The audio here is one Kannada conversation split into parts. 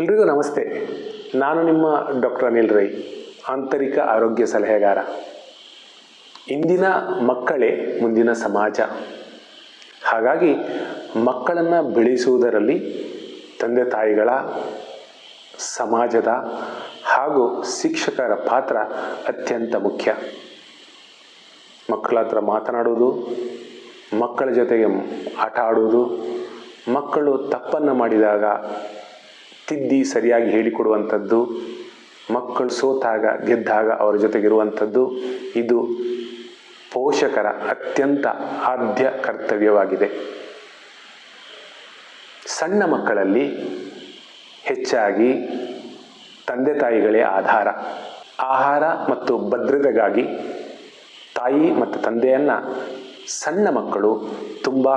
ಎಲ್ರಿಗೂ ನಮಸ್ತೆ. ನಾನು ನಿಮ್ಮ ಡಾಕ್ಟರ್ ಅನಿಲ್ ರೈ, ಆಂತರಿಕ ಆರೋಗ್ಯ ಸಲಹೆಗಾರ. ಇಂದಿನ ಮಕ್ಕಳೇ ಮುಂದಿನ ಸಮಾಜ. ಹಾಗಾಗಿ ಮಕ್ಕಳನ್ನು ಬೆಳೆಸುವುದರಲ್ಲಿ ತಂದೆ ತಾಯಿಗಳ, ಸಮಾಜದ ಹಾಗೂ ಶಿಕ್ಷಕರ ಪಾತ್ರ ಅತ್ಯಂತ ಮುಖ್ಯ. ಮಕ್ಕಳ ಹತ್ರ ಮಾತನಾಡುವುದು, ಮಕ್ಕಳ ಜೊತೆಗೆ ಆಟ ಆಡುವುದು, ಮಕ್ಕಳು ತಪ್ಪನ್ನು ಮಾಡಿದಾಗ ತಿದ್ದಿ ಸರಿಯಾಗಿ ಹೇಳಿಕೊಡುವಂಥದ್ದು, ಮಕ್ಕಳು ಸೋತಾಗ, ಗೆದ್ದಾಗ ಅವರ ಜೊತೆಗಿರುವಂಥದ್ದು, ಇದು ಪೋಷಕರ ಅತ್ಯಂತ ಆದ್ಯ ಕರ್ತವ್ಯವಾಗಿದೆ. ಸಣ್ಣ ಮಕ್ಕಳಲ್ಲಿ ಹೆಚ್ಚಾಗಿ ತಂದೆ ತಾಯಿಗಳೇ ಆಧಾರ. ಆಹಾರ ಮತ್ತು ಭದ್ರತೆಗಾಗಿ ತಾಯಿ ಮತ್ತು ತಂದೆಯನ್ನು ಸಣ್ಣ ಮಕ್ಕಳು ತುಂಬ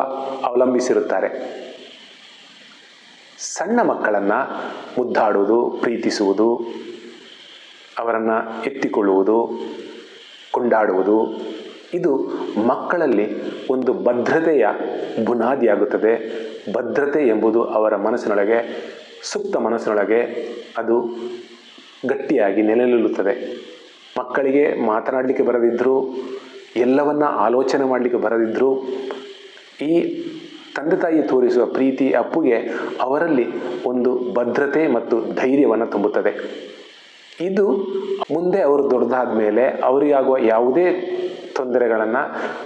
ಅವಲಂಬಿಸಿರುತ್ತಾರೆ. ಸಣ್ಣ ಮಕ್ಕಳನ್ನು ಮುದ್ದಾಡುವುದು, ಪ್ರೀತಿಸುವುದು, ಅವರನ್ನು ಎತ್ತಿಕೊಳ್ಳುವುದು, ಕೊಂಡಾಡುವುದು, ಇದು ಮಕ್ಕಳಲ್ಲಿ ಒಂದು ಭದ್ರತೆಯ ಬುನಾದಿಯಾಗುತ್ತದೆ. ಭದ್ರತೆ ಎಂಬುದು ಅವರ ಮನಸ್ಸಿನೊಳಗೆ, ಸುಪ್ತ ಮನಸ್ಸಿನೊಳಗೆ ಅದು ಗಟ್ಟಿಯಾಗಿ ನೆಲೆ ನಿಲ್ಲುತ್ತದೆ ಮಕ್ಕಳಿಗೆ ಮಾತನಾಡಲಿಕ್ಕೆ ಬರದಿದ್ದರೂ ಎಲ್ಲವನ್ನ ಆಲೋಚನೆ ಮಾಡಲಿಕ್ಕೆ ಬರದಿದ್ದರೂ ಈ ತಂದೆ ತಾಯಿ ತೋರಿಸುವ ಪ್ರೀತಿ ಅಪ್ಪುಗೆ ಅವರಲ್ಲಿ ಒಂದು ಭದ್ರತೆ ಮತ್ತು ಧೈರ್ಯವನ್ನು ತುಂಬುತ್ತದೆ. ಇದು ಮುಂದೆ ಅವರು ದೊಡ್ಡದಾದ ಮೇಲೆ ಅವರಿಗಾಗುವ ಯಾವುದೇ ತೊಂದರೆಗಳನ್ನು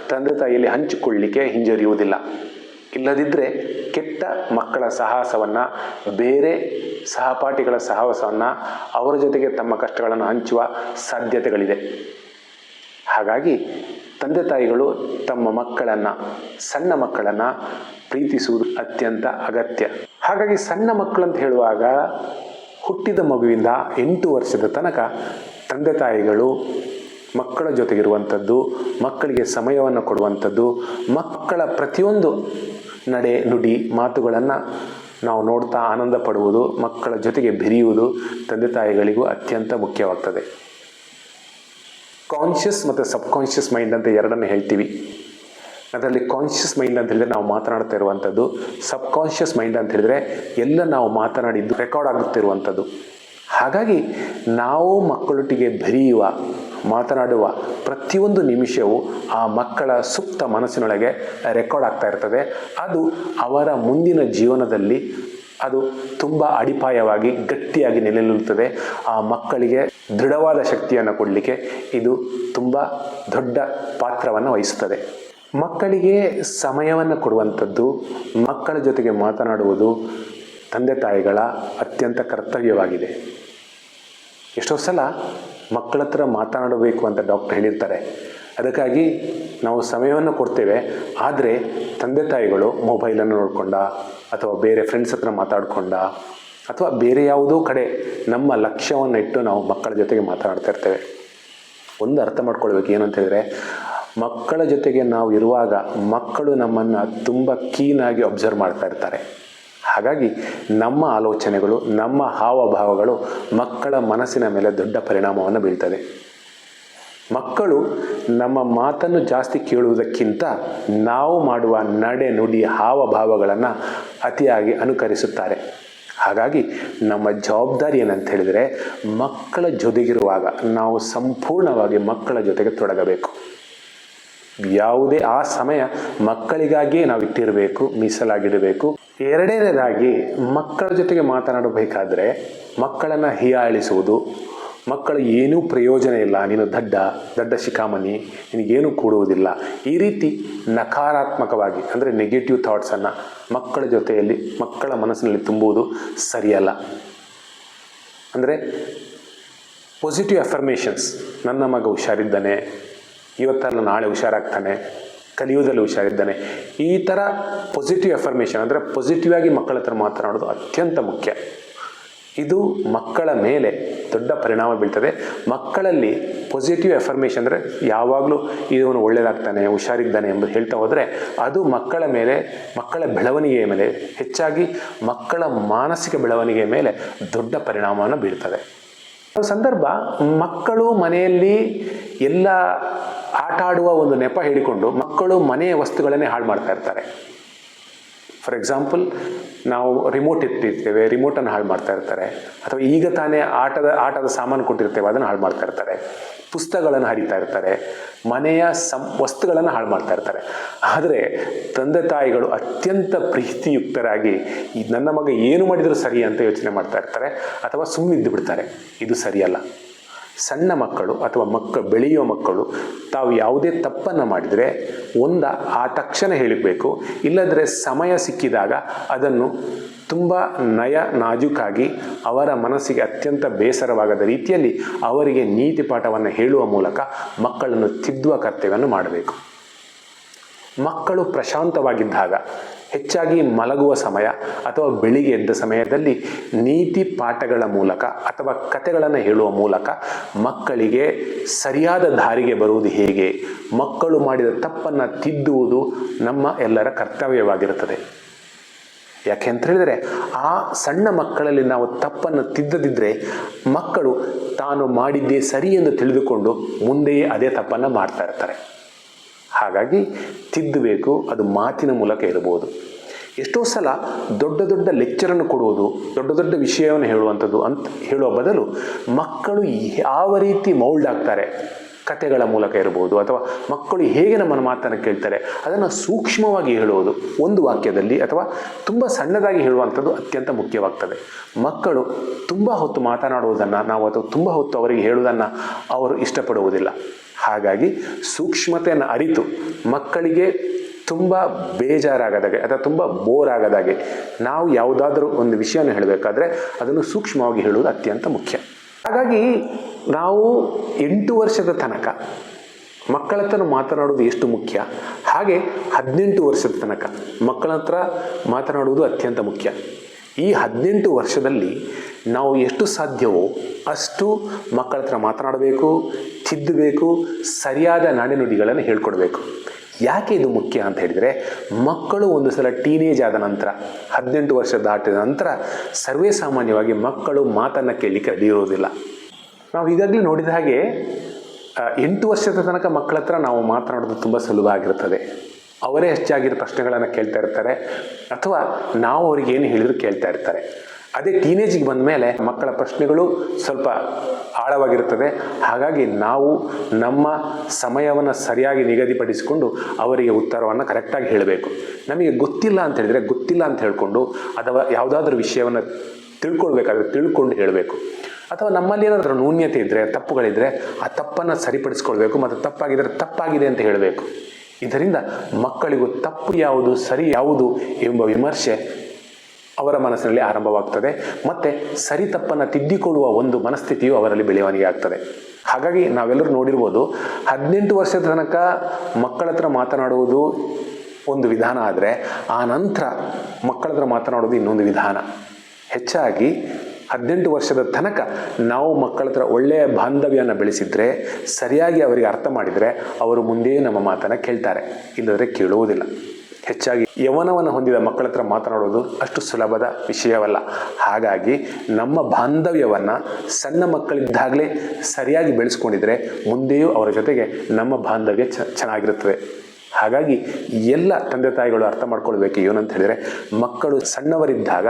ತಂದೆ ತಾಯಿಯಲ್ಲಿ ಹಂಚಿಕೊಳ್ಳಲಿಕ್ಕೆ ಹಿಂಜರಿಯುವುದಿಲ್ಲ. ಇಲ್ಲದಿದ್ದರೆ ಕೆಟ್ಟ ಮಕ್ಕಳ ಸಾಹಸವನ್ನು, ಬೇರೆ ಸಹಪಾಠಿಗಳ ಸಾಹಸವನ್ನು ಅವರ ಜೊತೆಗೆ ತಮ್ಮ ಕಷ್ಟಗಳನ್ನು ಹಂಚುವ ಸಾಧ್ಯತೆಗಳಿದೆ. ಹಾಗಾಗಿ ತಂದೆ ತಾಯಿಗಳು ತಮ್ಮ ಮಕ್ಕಳನ್ನು, ಸಣ್ಣ ಮಕ್ಕಳನ್ನು ಪ್ರೀತಿಸುವುದು ಅತ್ಯಂತ ಅಗತ್ಯ. ಹಾಗಾಗಿ ಸಣ್ಣ ಮಕ್ಕಳು ಅಂತ ಹೇಳುವಾಗ ಹುಟ್ಟಿದ ಮಗುವಿಂದ ಎಂಟು ವರ್ಷದ ತನಕ ತಂದೆ ತಾಯಿಗಳು ಮಕ್ಕಳ ಜೊತೆಗಿರುವಂಥದ್ದು, ಮಕ್ಕಳಿಗೆ ಸಮಯವನ್ನು ಕೊಡುವಂಥದ್ದು, ಮಕ್ಕಳ ಪ್ರತಿಯೊಂದು ನಡೆ ನುಡಿ ಮಾತುಗಳನ್ನು ನಾವು ನೋಡ್ತಾ ಆನಂದ ಪಡುವುದು, ಮಕ್ಕಳ ಜೊತೆಗೆ ಬೆರೆಯುವುದು ತಂದೆ ತಾಯಿಗಳಿಗೂ ಅತ್ಯಂತ ಮುಖ್ಯವಾಗ್ತದೆ. ಕಾನ್ಷಿಯಸ್ ಮತ್ತು ಸಬ್ಕಾನ್ಷಿಯಸ್ ಮೈಂಡ್ ಅಂತ ಎರಡನ್ನು ಹೇಳ್ತೀವಿ. ಅದರಲ್ಲಿ ಕಾನ್ಷಿಯಸ್ ಮೈಂಡ್ ಅಂತ ಹೇಳಿದ್ರೆ ನಾವು ಮಾತನಾಡ್ತಾ ಇರುವಂಥದ್ದು ಸಬ್ಕಾನ್ಷಿಯಸ್ ಮೈಂಡ್ ಅಂತ ಹೇಳಿದ್ರೆ ಎಲ್ಲ ನಾವು ಮಾತನಾಡಿದ್ದು ರೆಕಾರ್ಡ್ ಆಗುತ್ತಿರುವಂಥದ್ದು. ಹಾಗಾಗಿ ನಾವು ಮಕ್ಕಳೊಟ್ಟಿಗೆ ಬೆರೆಯುವ, ಮಾತನಾಡುವ ಪ್ರತಿಯೊಂದು ನಿಮಿಷವೂ ಆ ಮಕ್ಕಳ ಸುಪ್ತ ಮನಸ್ಸಿನೊಳಗೆ ರೆಕಾರ್ಡ್ ಆಗ್ತಾ ಇರ್ತದೆ. ಅದು ಅವರ ಮುಂದಿನ ಜೀವನದಲ್ಲಿ ಅದು ತುಂಬ ಅಡಿಪಾಯವಾಗಿ, ಗಟ್ಟಿಯಾಗಿ ನೆಲೆ ನಿಲ್ಲುತ್ತದೆ ಆ ಮಕ್ಕಳಿಗೆ ದೃಢವಾದ ಶಕ್ತಿಯನ್ನು ಕೊಡಲಿಕ್ಕೆ ಇದು ತುಂಬ ದೊಡ್ಡ ಪಾತ್ರವನ್ನು ವಹಿಸುತ್ತದೆ ಮಕ್ಕಳಿಗೆ ಸಮಯವನ್ನು ಕೊಡುವಂಥದ್ದು, ಮಕ್ಕಳ ಜೊತೆಗೆ ಮಾತನಾಡುವುದು ತಂದೆ ತಾಯಿಗಳ ಅತ್ಯಂತ ಕರ್ತವ್ಯವಾಗಿದೆ. ಎಷ್ಟೋ ಸಲ ಮಕ್ಕಳ ಹತ್ರ ಮಾತನಾಡಬೇಕು ಅಂತ ಡಾಕ್ಟರ್ ಹೇಳಿರ್ತಾರೆ. ಅದಕ್ಕಾಗಿ ನಾವು ಸಮಯವನ್ನು ಕೊಡ್ತೇವೆ. ಆದರೆ ತಂದೆ ತಾಯಿಗಳು ಮೊಬೈಲನ್ನು ನೋಡಿಕೊಂಡ ಅಥವಾ ಬೇರೆ ಫ್ರೆಂಡ್ಸ್ ಹತ್ರ ಮಾತಾಡಿಕೊಂಡ ಅಥವಾ ಬೇರೆ ಯಾವುದೋ ಕಡೆ ನಮ್ಮ ಲಕ್ಷ್ಯವನ್ನು ಇಟ್ಟು ನಾವು ಮಕ್ಕಳ ಜೊತೆಗೆ ಮಾತನಾಡ್ತಾ ಇರ್ತೇವೆ. ಒಂದು ಅರ್ಥ ಮಾಡ್ಕೊಳ್ಬೇಕು ಏನಂತ ಹೇಳಿದ್ರೆ ಮಕ್ಕಳ ಜೊತೆಗೆ ನಾವು ಇರುವಾಗ ಮಕ್ಕಳು ನಮ್ಮನ್ನು ತುಂಬ ಕೀನಾಗಿ ಅಬ್ಸರ್ವ್ ಮಾಡ್ತಾ ಇರ್ತಾರೆ. ಹಾಗಾಗಿ ನಮ್ಮ ಆಲೋಚನೆಗಳು, ನಮ್ಮ ಹಾವಭಾವಗಳು ಮಕ್ಕಳ ಮನಸ್ಸಿನ ಮೇಲೆ ದೊಡ್ಡ ಪರಿಣಾಮವನ್ನು ಬೀಳ್ತದೆ. ಮಕ್ಕಳು ನಮ್ಮ ಮಾತನ್ನು ಜಾಸ್ತಿ ಕೇಳುವುದಕ್ಕಿಂತ ನಾವು ಮಾಡುವ ನಡೆ ನುಡಿ ಹಾವಭಾವಗಳನ್ನು ಅತಿಯಾಗಿ ಅನುಕರಿಸುತ್ತಾರೆ. ಹಾಗಾಗಿ ನಮ್ಮ ಜವಾಬ್ದಾರಿ ಏನಂತ ಹೇಳಿದರೆ ಮಕ್ಕಳ ಜೊತೆಗಿರುವಾಗ ನಾವು ಸಂಪೂರ್ಣವಾಗಿ ಮಕ್ಕಳ ಜೊತೆಗೆ ತೊಡಗಬೇಕು. ಯಾವುದೇ ಆ ಸಮಯ ಮಕ್ಕಳಿಗಾಗಿಯೇ ನಾವು ಇಟ್ಟಿರಬೇಕು ಮೀಸಲಾಗಿಡಬೇಕು. ಎರಡನೇದಾಗಿ, ಮಕ್ಕಳ ಜೊತೆಗೆ ಮಾತನಾಡಬೇಕಾದ್ರೆ, ಮಕ್ಕಳನ್ನು ಹೀಯಾಳಿಸುವುದು. ಮಕ್ಕಳು ಏನೂ ಪ್ರಯೋಜನ ಇಲ್ಲ, ನೀನು ದಡ್ಡ ದಡ್ಡ ಶಿಖಾಮಣಿ, ನಿನಗೇನು ಕೂಡುವುದಿಲ್ಲ. ಈ ರೀತಿ ನಕಾರಾತ್ಮಕವಾಗಿ, ಅಂದರೆ ನೆಗೆಟಿವ್ ಥಾಟ್ಸನ್ನು ಮಕ್ಕಳ ಜೊತೆಯಲ್ಲಿ, ಮಕ್ಕಳ ಮನಸ್ಸಿನಲ್ಲಿ ತುಂಬುವುದು ಸರಿಯಲ್ಲ. ಅಂದರೆ ಪಾಸಿಟಿವ್ ಅಫರ್ಮೇಷನ್ಸ್ ನನ್ನ ಮಗ ಹುಷಾರಿದ್ದಾನೆ ಇವತ್ತಲ್ಲ ನಾಳೆ ಹುಷಾರಾಗ್ತಾನೆ, ಕಲಿಯುವುದರಲ್ಲಿ ಹುಷಾರಿದ್ದಾನೆ. ಈ ಥರ ಪಾಸಿಟಿವ್ ಎಫರ್ಮೇಷನ್ ಅಂದರೆ ಪಾಸಿಟಿವ್ ಆಗಿ ಮಕ್ಕಳ ಹತ್ರ ಮಾತನಾಡೋದು ಅತ್ಯಂತ ಮುಖ್ಯ. ಇದು ಮಕ್ಕಳ ಮೇಲೆ ದೊಡ್ಡ ಪರಿಣಾಮ ಬೀಳ್ತದೆ. ಮಕ್ಕಳಲ್ಲಿ ಪಾಸಿಟಿವ್ ಎಫರ್ಮೇಷನ್ ಅಂದರೆ ಯಾವಾಗಲೂ ಇದವನು ಒಳ್ಳೆಯದಾಗ್ತಾನೆ ಹುಷಾರಿದ್ದಾನೆ ಎಂಬುದು ಹೇಳ್ತಾ ಹೋದರೆ ಅದು ಮಕ್ಕಳ ಮೇಲೆ, ಮಕ್ಕಳ ಬೆಳವಣಿಗೆಯ ಮೇಲೆ, ಹೆಚ್ಚಾಗಿ ಮಕ್ಕಳ ಮಾನಸಿಕ ಬೆಳವಣಿಗೆಯ ಮೇಲೆ ದೊಡ್ಡ ಪರಿಣಾಮವನ್ನು ಬೀಳ್ತದೆ. ಸಂದರ್ಭ ಮಕ್ಕಳು ಮನೆಯಲ್ಲಿ ಎಲ್ಲ ಆಟ ಆಡುವ ಒಂದು ನೆಪ ಹೇಳಿಕೊಂಡು ಮಕ್ಕಳು ಮನೆಯ ವಸ್ತುಗಳನ್ನೇ ಹಾಳು ಮಾಡ್ತಾ ಇರ್ತಾರೆ. ಫಾರ್ ಎಕ್ಸಾಂಪಲ್ ನಾವು ರಿಮೋಟ್ ಇಟ್ಟಿರ್ತೇವೆ ರಿಮೋಟನ್ನು ಹಾಳು ಮಾಡ್ತಾ ಇರ್ತಾರೆ. ಅಥವಾ ಈಗ ತಾನೇ ಆಟದ ಆಟದ ಸಾಮಾನು ಕೊಟ್ಟಿರ್ತೇವೆ, ಅದನ್ನು ಹಾಳು ಮಾಡ್ತಾ ಇರ್ತಾರೆ. ಪುಸ್ತಕಗಳನ್ನು ಹರಿತಾ ಇರ್ತಾರೆ. ಮನೆಯ ಸಂ, ವಸ್ತುಗಳನ್ನು ಹಾಳು ಮಾಡ್ತಾ ಇರ್ತಾರೆ. ಆದರೆ ತಂದೆ ತಾಯಿಗಳು ಅತ್ಯಂತ ಪ್ರೀತಿಯುಕ್ತರಾಗಿ ನನ್ನ ಮಗ ಏನು ಮಾಡಿದರೂ ಸರಿ ಅಂತ ಯೋಚನೆ ಮಾಡ್ತಾ ಇರ್ತಾರೆ. ಅಥವಾ ಸುಮ್ಮನಿದ್ದು ಬಿಡ್ತಾರೆ. ಇದು ಸರಿಯಲ್ಲ. ಸಣ್ಣ ಮಕ್ಕಳು ಅಥವಾ ಮಕ್ಕಳು ಬೆಳೆಯುವ ಮಕ್ಕಳು ತಾವು ಯಾವುದೇ ತಪ್ಪನ್ನು ಮಾಡಿದರೆ ಒಂದ ಆ ತಕ್ಷಣ ಹೇಳಬೇಕು ಇಲ್ಲದ್ರೆ ಸಮಯ ಸಿಕ್ಕಿದಾಗ ಅದನ್ನು ತುಂಬ ನಯ, ನಾಜುಕಾಗಿ ಅವರ ಮನಸ್ಸಿಗೆ ಅತ್ಯಂತ ಬೇಸರವಾಗದ ರೀತಿಯಲ್ಲಿ ಅವರಿಗೆ ನೀತಿ ಪಾಠವನ್ನು ಹೇಳುವ ಮೂಲಕ ಮಕ್ಕಳನ್ನು ತಿದ್ದುವ ಕರ್ತವ್ಯವನ್ನು ಮಾಡಬೇಕು. ಮಕ್ಕಳು ಪ್ರಶಾಂತವಾಗಿದ್ದಾಗ ಹೆಚ್ಚಾಗಿ ಮಲಗುವ ಸಮಯ ಅಥವಾ ಬೆಳಿಗ್ಗೆ ಎದ್ದ ಸಮಯದಲ್ಲಿ ನೀತಿ ಪಾಠಗಳ ಮೂಲಕ ಅಥವಾ ಕಥೆಗಳನ್ನು ಹೇಳುವ ಮೂಲಕ ಮಕ್ಕಳಿಗೆ ಸರಿಯಾದ ದಾರಿಗೆ ಬರುವುದು ಹೇಗೆ? ಮಕ್ಕಳು ಮಾಡಿದ ತಪ್ಪನ್ನು ತಿದ್ದುವುದು ನಮ್ಮ ಎಲ್ಲರ ಕರ್ತವ್ಯವಾಗಿರುತ್ತದೆ. ಯಾಕೆ ಅಂತ ಹೇಳಿದರೆ, ಆ ಸಣ್ಣ ಮಕ್ಕಳಲ್ಲಿ ನಾವು ತಪ್ಪನ್ನು ತಿದ್ದದಿದ್ದರೆ ಮಕ್ಕಳು ತಾನು ಮಾಡಿದ್ದೇ ಸರಿ ಎಂದು ತಿಳಿದುಕೊಂಡು ಮುಂದೆಯೇ ಅದೇ ತಪ್ಪನ್ನು ಮಾಡ್ತಾ ಇರ್ತಾರೆ. ಹಾಗಾಗಿ ತಿದ್ದಬೇಕು, ಅದು ಮಾತಿನ ಮೂಲಕ ಇರಬಹುದು. ಎಷ್ಟೋ ಸಲ ದೊಡ್ಡ ದೊಡ್ಡ ಲೆಕ್ಚರನ್ನು ಕೊಡುವುದು, ದೊಡ್ಡ ದೊಡ್ಡ ವಿಷಯವನ್ನು ಹೇಳುವಂಥದ್ದು ಅಂತ ಹೇಳುವ ಬದಲು ಮಕ್ಕಳು ಯಾವ ರೀತಿ ಮೌಲ್ಡ್ ಆಗ್ತಾರೆ ಕತೆಗಳ ಮೂಲಕ ಇರಬಹುದು, ಅಥವಾ ಮಕ್ಕಳು ಹೇಗೆ ನಮ್ಮನ್ನು ಮಾತನ್ನು ಕೇಳ್ತಾರೆ, ಅದನ್ನು ಸೂಕ್ಷ್ಮವಾಗಿ ಹೇಳುವುದು ಒಂದು ವಾಕ್ಯದಲ್ಲಿ ಅಥವಾ ತುಂಬ ಸಣ್ಣದಾಗಿ ಹೇಳುವಂಥದ್ದು ಅತ್ಯಂತ ಮುಖ್ಯವಾಗ್ತದೆ. ಮಕ್ಕಳು ತುಂಬ ಹೊತ್ತು ಮಾತನಾಡುವುದನ್ನು, ನಾವು ಅಥವಾ ತುಂಬ ಹೊತ್ತು ಅವರಿಗೆ ಹೇಳುವುದನ್ನು ಅವರು ಇಷ್ಟಪಡುವುದಿಲ್ಲ. ಹಾಗಾಗಿ ಸೂಕ್ಷ್ಮತೆಯನ್ನು ಅರಿತು ಮಕ್ಕಳಿಗೆ ತುಂಬ ಬೇಜಾರಾಗದಾಗೆ ಅಥವಾ ತುಂಬ ಬೋರ್ ಆಗದಾಗೆ ನಾವು ಯಾವುದಾದ್ರೂ ಒಂದು ವಿಷಯವನ್ನು ಹೇಳಬೇಕಾದ್ರೆ ಅದನ್ನು ಸೂಕ್ಷ್ಮವಾಗಿ ಹೇಳುವುದು ಅತ್ಯಂತ ಮುಖ್ಯ. ಹಾಗಾಗಿ ನಾವು ಎಂಟು ವರ್ಷದ ತನಕ ಮಕ್ಕಳ ಹತ್ರ ಮಾತನಾಡುವುದು ಎಷ್ಟು ಮುಖ್ಯ? ಹಾಗೆ ಹದಿನೆಂಟು ವರ್ಷದ ತನಕ ಮಕ್ಕಳ ಹತ್ರ ಮಾತನಾಡುವುದು ಅತ್ಯಂತ ಮುಖ್ಯ. ಈ ಹದಿನೆಂಟು ವರ್ಷದಲ್ಲಿ ನಾವು ಎಷ್ಟು ಸಾಧ್ಯವೋ ಅಷ್ಟು ಮಕ್ಕಳ ಹತ್ರ ಮಾತನಾಡಬೇಕು, ತಿದ್ದಬೇಕು, ಸರಿಯಾದ ನಾಡಿನುಡಿಗಳನ್ನು ಹೇಳ್ಕೊಡ್ಬೇಕು. ಯಾಕೆ ಇದು ಮುಖ್ಯ ಅಂತ ಹೇಳಿದರೆ, ಮಕ್ಕಳು ಒಂದು ಸಲ ಟೀನೇಜ್ ಆದ ನಂತರ, ಹದಿನೆಂಟು ವರ್ಷ ದಾಟಿದ ನಂತರ ಸರ್ವೇ ಸಾಮಾನ್ಯವಾಗಿ ಮಕ್ಕಳು ಮಾತನ್ನು ಕೇಳಲಿಕ್ಕೆ ರೆಡಿ ಇರೋದಿಲ್ಲ. ನಾವು ಈಗಾಗಲೇ ನೋಡಿದ ಹಾಗೆ ಎಂಟು ವರ್ಷದ ತನಕ ಮಕ್ಕಳ ಹತ್ರ ನಾವು ಮಾತನಾಡೋದು ತುಂಬ ಸುಲಭ ಆಗಿರುತ್ತದೆ ಅವರೇ ಹೆಚ್ಚಾಗಿರೋ ಪ್ರಶ್ನೆಗಳನ್ನು ಕೇಳ್ತಾ ಇರ್ತಾರೆ, ಅಥವಾ ನಾವು ಅವ್ರಿಗೆ ಏನು ಹೇಳಿದ್ರು ಕೇಳ್ತಾ ಇರ್ತಾರೆ. ಅದೇ ಟೀನೇಜಿಗೆ ಬಂದ ಮೇಲೆ ಮಕ್ಕಳ ಪ್ರಶ್ನೆಗಳು ಸ್ವಲ್ಪ ಆಳವಾಗಿರುತ್ತದೆ ಹಾಗಾಗಿ ನಾವು ನಮ್ಮ ಸಮಯವನ್ನು ಸರಿಯಾಗಿ ನಿಗದಿಪಡಿಸಿಕೊಂಡು ಅವರಿಗೆ ಉತ್ತರವನ್ನು ಕರೆಕ್ಟಾಗಿ ಹೇಳಬೇಕು. ನಮಗೆ ಗೊತ್ತಿಲ್ಲ ಅಂತ ಹೇಳಿದರೆ ಗೊತ್ತಿಲ್ಲ ಅಂತ ಹೇಳಿಕೊಂಡು ಅಥವಾ ಯಾವುದಾದ್ರೂ ವಿಷಯವನ್ನು ತಿಳ್ಕೊಳ್ಬೇಕಾದ್ರೆ ತಿಳ್ಕೊಂಡು ಹೇಳಬೇಕು. ಅಥವಾ ನಮ್ಮಲ್ಲಿ ಏನಾದರೂ ನ್ಯೂನ್ಯತೆ ಇದ್ದರೆ ತಪ್ಪುಗಳಿದ್ದರೆ ಆ ತಪ್ಪನ್ನು ಸರಿಪಡಿಸ್ಕೊಳ್ಬೇಕು ಮತ್ತು ತಪ್ಪಾಗಿದ್ದರೆ ತಪ್ಪಾಗಿದೆ ಅಂತ ಹೇಳಬೇಕು. ಇದರಿಂದ ಮಕ್ಕಳಿಗೂ ತಪ್ಪು ಯಾವುದು, ಸರಿ ಯಾವುದು ಎಂಬ ವಿಮರ್ಶೆ ಅವರ ಮನಸ್ಸಿನಲ್ಲಿ ಆರಂಭವಾಗ್ತದೆ. ಮತ್ತು ಸರಿ ತಪ್ಪನ್ನು ತಿದ್ದಿಕೊಳ್ಳುವ ಒಂದು ಮನಸ್ಥಿತಿಯು ಅವರಲ್ಲಿ ಬೆಳವಣಿಗೆ ಆಗ್ತದೆ. ಹಾಗಾಗಿ ನಾವೆಲ್ಲರೂ ನೋಡಿರ್ಬೋದು, ಹದಿನೆಂಟು ವರ್ಷದ ತನಕ ಮಕ್ಕಳ ಹತ್ರ ಮಾತನಾಡುವುದು ಒಂದು ವಿಧಾನ ಆದರೆ, ಆ ನಂತರ ಮಕ್ಕಳ ಹತ್ರ ಮಾತನಾಡೋದು ಇನ್ನೊಂದು ವಿಧಾನ. ಹೆಚ್ಚಾಗಿ ಹದಿನೆಂಟು ವರ್ಷದ ತನಕ ನಾವು ಮಕ್ಕಳ ಹತ್ರ ಒಳ್ಳೆಯ ಬಾಂಧವ್ಯನ ಬೆಳೆಸಿದರೆ, ಸರಿಯಾಗಿ ಅವರಿಗೆ ಅರ್ಥ ಮಾಡಿದರೆ, ಅವರು ಮುಂದೆಯೇ ನಮ್ಮ ಮಾತನ್ನು ಕೇಳ್ತಾರೆ. ಇಲ್ಲದ್ರೆ ಕೇಳುವುದಿಲ್ಲ. ಹೆಚ್ಚಾಗಿ ಯವನವನ್ನು ಹೊಂದಿದ ಮಕ್ಕಳ ಹತ್ರ ಮಾತನಾಡೋದು ಅಷ್ಟು ಸುಲಭದ ವಿಷಯವಲ್ಲ. ಹಾಗಾಗಿ ನಮ್ಮ ಬಾಂಧವ್ಯವನ್ನು ಸಣ್ಣ ಮಕ್ಕಳಿದ್ದಾಗಲೇ ಸರಿಯಾಗಿ ಬೆಳೆಸ್ಕೊಂಡಿದ್ರೆ ಮುಂದೆಯೂ ಅವರ ಜೊತೆಗೆ ನಮ್ಮ ಬಾಂಧವ್ಯ ಚೆನ್ನಾಗಿರುತ್ತದೆ. ಹಾಗಾಗಿ ಎಲ್ಲ ತಂದೆ ತಾಯಿಗಳು ಅರ್ಥ ಮಾಡ್ಕೊಳ್ಬೇಕು ಏನಂತ ಹೇಳಿದರೆ ಮಕ್ಕಳು ಸಣ್ಣವರಿದ್ದಾಗ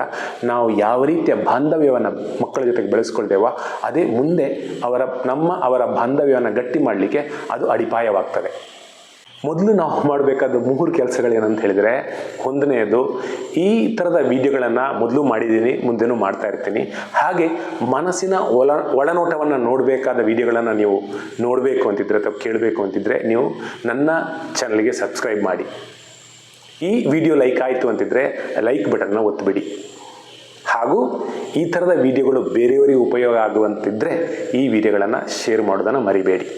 ನಾವು ಯಾವ ರೀತಿಯ ಬಾಂಧವ್ಯವನ್ನು ಮಕ್ಕಳ ಜೊತೆಗೆ ಬೆಳೆಸ್ಕೊಳ್ತೇವೋ ಅದೇ ಮುಂದೆ ಅವರ ನಮ್ಮ ಅವರ ಬಾಂಧವ್ಯವನ್ನು ಗಟ್ಟಿ ಮಾಡಲಿಕ್ಕೆ ಅದು ಅಡಿಪಾಯವಾಗ್ತದೆ. ಮೊದಲು ನಾವು ಮಾಡಬೇಕಾದ ಮೂರು ಕೆಲಸಗಳೇನಂತ ಹೇಳಿದರೆ, ಒಂದನೆಯದು ಈ ಥರದ ವಿಡಿಯೋಗಳನ್ನು ಮೊದಲು ಮಾಡಿದ್ದೀನಿ, ಮುಂದೆನೂ ಮಾಡ್ತಾ ಇರ್ತೀನಿ. ಹಾಗೆ ಮನಸ್ಸಿನ ಒಳ, ಒಳನೋಟವನ್ನು ನೋಡಬೇಕಾದ ವಿಡಿಯೋಗಳನ್ನು ನೀವು ನೋಡಬೇಕು ಅಂತಿದ್ರೆ ಅಥವಾ ಕೇಳಬೇಕು ಅಂತಿದ್ರೆ ನೀವು ನನ್ನ ಚಾನಲ್ಗೆ ಸಬ್ಸ್ಕ್ರೈಬ್ ಮಾಡಿ. ಈ ವಿಡಿಯೋ ಲೈಕ್ ಆಯಿತು ಅಂತಿದ್ರೆ ಲೈಕ್ ಬಟನ್ನ ಒತ್ತಿಬಿಡಿ ಹಾಗೂ ಈ ಥರದ ವಿಡಿಯೋಗಳು ಬೇರೆಯವರಿಗೆ ಉಪಯೋಗ ಆಗುವಂತಿದ್ದರೆ ಈ ವಿಡಿಯೋಗಳನ್ನು ಶೇರ್ ಮಾಡೋದನ್ನು ಮರಿಬೇಡಿ.